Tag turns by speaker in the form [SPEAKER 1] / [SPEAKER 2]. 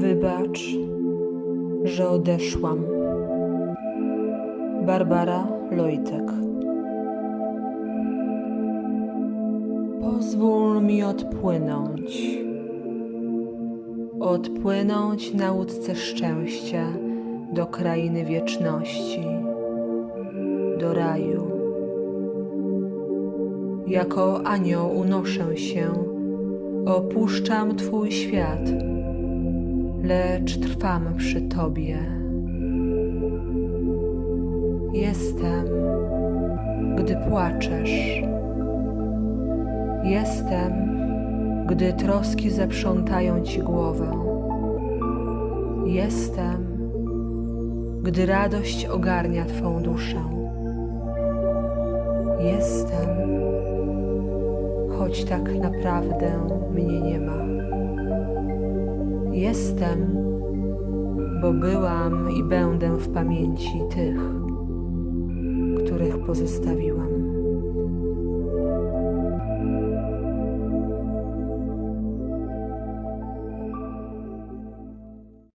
[SPEAKER 1] Wybacz, że odeszłam. Barbara Lojtek. Pozwól mi odpłynąć. Odpłynąć na łódce szczęścia do krainy wieczności, do raju. Jako anioł unoszę się, opuszczam Twój świat, lecz trwam przy Tobie. Jestem, gdy płaczesz. Jestem, gdy troski zaprzątają Ci głowę. Jestem, gdy radość ogarnia Twą duszę. Jestem, choć tak naprawdę mnie nie ma. Jestem, bo byłam i będę w pamięci tych, których pozostawiłam.